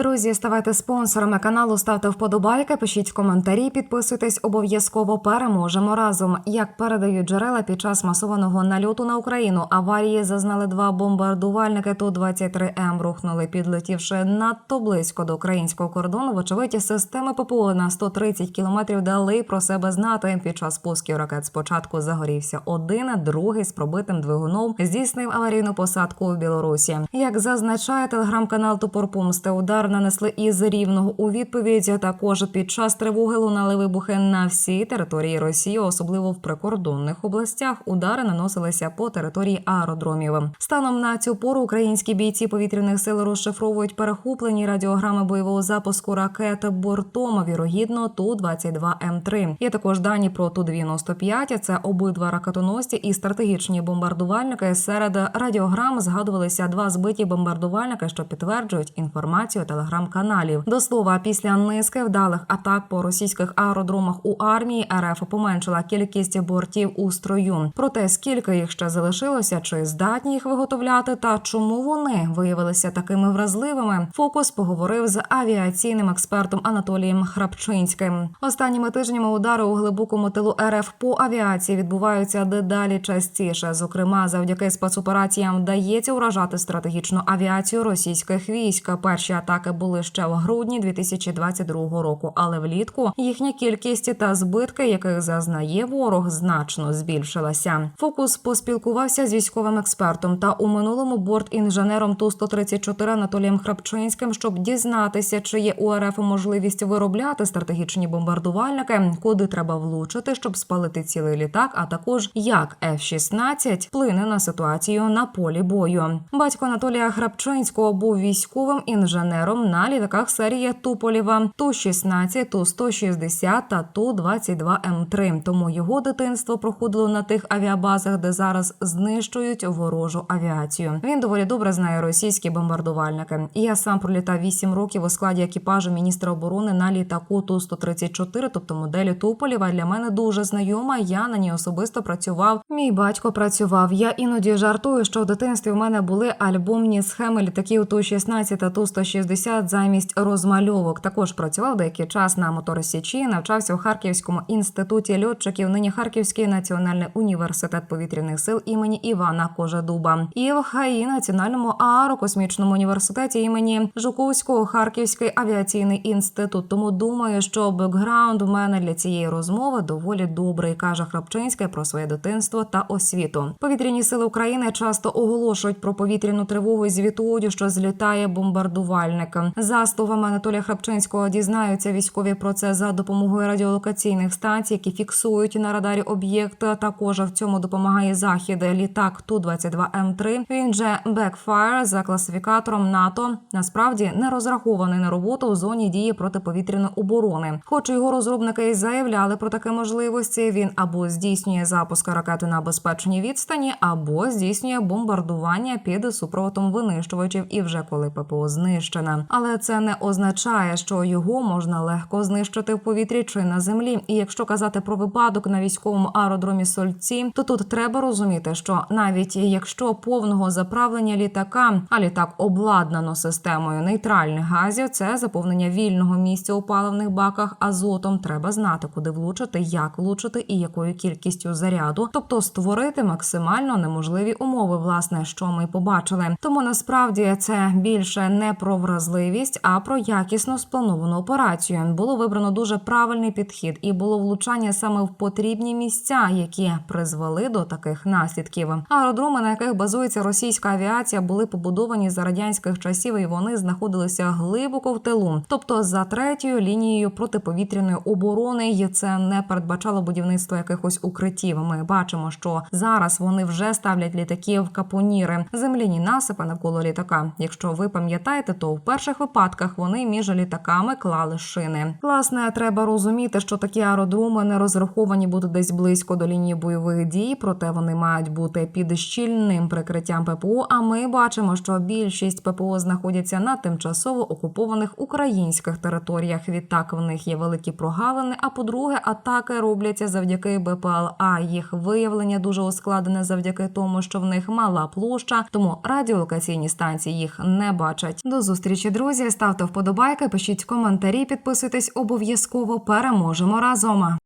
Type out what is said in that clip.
Друзі, ставайте спонсорами каналу, ставте вподобайки, пишіть коментарі, підписуйтесь. Обов'язково переможемо разом. Як передають джерела під час масованого нальоту на Україну, аварії зазнали два бомбардувальники. Ту 23 м рухнули, підлетівши надто близько до українського кордону. Вочевидь, системи ППО на 130 кілометрів дали про себе знати. Під час пусків ракет спочатку загорівся один, другий з пробитим двигуном здійснив аварійну посадку у Білорусі. Як зазначає телеграм-канал Топор удар нанесли із рівного у відповідь. Також під час тривоги лунали вибухи на всій території Росії, особливо в прикордонних областях. Удари наносилися по території аеродромів. Станом на цю пору українські бійці повітряних сил розшифровують перехоплені радіограми бойового запуску ракет бортом. Вірогідно ту 22 м 3 Є також дані про ту 95 Це обидва ракетоносці і стратегічні бомбардувальники. Серед радіограм згадувалися два збиті бомбардувальники, що підтверджують інформацію телеграм-каналів. До слова, після низки вдалих атак по російських аеродромах у армії РФ поменшила кількість бортів у строю. Проте скільки їх ще залишилося, чи здатні їх виготовляти, та чому вони виявилися такими вразливими? Фокус поговорив з авіаційним експертом Анатолієм Храпчинським. Останніми тижнями удари у глибокому тилу РФ по авіації відбуваються дедалі частіше. Зокрема, завдяки спецопераціям вдається уражати стратегічну авіацію російських військ. Перші атаки були ще в грудні 2022 року, але влітку їхня кількість та збитки, яких зазнає ворог, значно збільшилася. Фокус поспілкувався з військовим експертом та у минулому борт-інженером ту 134 Анатолієм Храпчинським, щоб дізнатися, чи є у РФ можливість виробляти стратегічні бомбардувальники, куди треба влучити, щоб спалити цілий літак, а також як F-16 вплине на ситуацію на полі бою. Батько Анатолія Храпчинського був військовим інженером на літаках серії Туполєва Ту-16, Ту-160 та Ту-22М3. Тому його дитинство проходило на тих авіабазах, де зараз знищують ворожу авіацію. Він доволі добре знає російські бомбардувальники. Я сам пролітав 8 років у складі екіпажу міністра оборони на літаку Ту-134, тобто моделі Туполєва. Для мене дуже знайома. Я на ній особисто працював. Мій батько працював. Я іноді жартую, що в дитинстві в мене були альбомні схеми літаків Ту-16 та Ту-160 замість розмальовок. Також працював деякий час на моторосічі, навчався у Харківському інституті льотчиків, нині Харківський національний університет повітряних сил імені Івана Кожедуба і в ХАІ Національному аерокосмічному університеті імені Жуковського Харківський авіаційний інститут. Тому думаю, що бекграунд у мене для цієї розмови доволі добрий, каже Храпчинська про своє дитинство та освіту. Повітряні сили України часто оголошують про повітряну тривогу і звітують, що злітає бомбардувальник. За словами Анатолія Храпчинського, дізнаються військові про це за допомогою радіолокаційних станцій, які фіксують на радарі об'єкт. Також в цьому допомагає захід літак Ту 22 М 3 Він же Backfire за класифікатором НАТО. Насправді не розрахований на роботу у зоні дії протиповітряної оборони. Хоч його розробники і заявляли про такі можливості, він або здійснює запуск ракети на безпечній відстані, або здійснює бомбардування під супроводом винищувачів. І вже коли ППО знищена. Але це не означає, що його можна легко знищити в повітрі чи на землі. І якщо казати про випадок на військовому аеродромі Сольці, то тут треба розуміти, що навіть якщо повного заправлення літака, а літак обладнано системою нейтральних газів, це заповнення вільного місця у паливних баках азотом. Треба знати, куди влучити, як влучити і якою кількістю заряду, тобто створити максимально неможливі умови, власне, що ми побачили. Тому насправді це більше не про вразливість, а про якісно сплановану операцію. Було вибрано дуже правильний підхід, і було влучання саме в потрібні місця, які призвели до таких наслідків. Аеродроми, на яких базується російська авіація, були побудовані за радянських часів, і вони знаходилися глибоко в тилу, тобто за третьою лінією протиповітряної оборони. І це не передбачало будівництво якихось укриттів. Ми бачимо, що зараз вони вже ставлять літаків капоніри, земляні насипи навколо літака. Якщо ви пам'ятаєте, то в перших випадках вони між літаками клали шини. Власне, треба розуміти, що такі аеродроми не розраховані бути десь близько до лінії бойових дій, проте вони мають бути під щільним прикриттям ППО. А ми бачимо, що більшість ППО знаходяться на тимчасово окупованих українських територіях. Відтак в них є великі прогалини. А по-друге, атаки робляться завдяки БПЛА. Їх виявлення дуже ускладнене завдяки тому, що в них мала площа, тому радіолокаційні станції їх не бачать. До зустрічі друзі. Ставте вподобайки, пишіть коментарі, підписуйтесь обов'язково. Переможемо разом.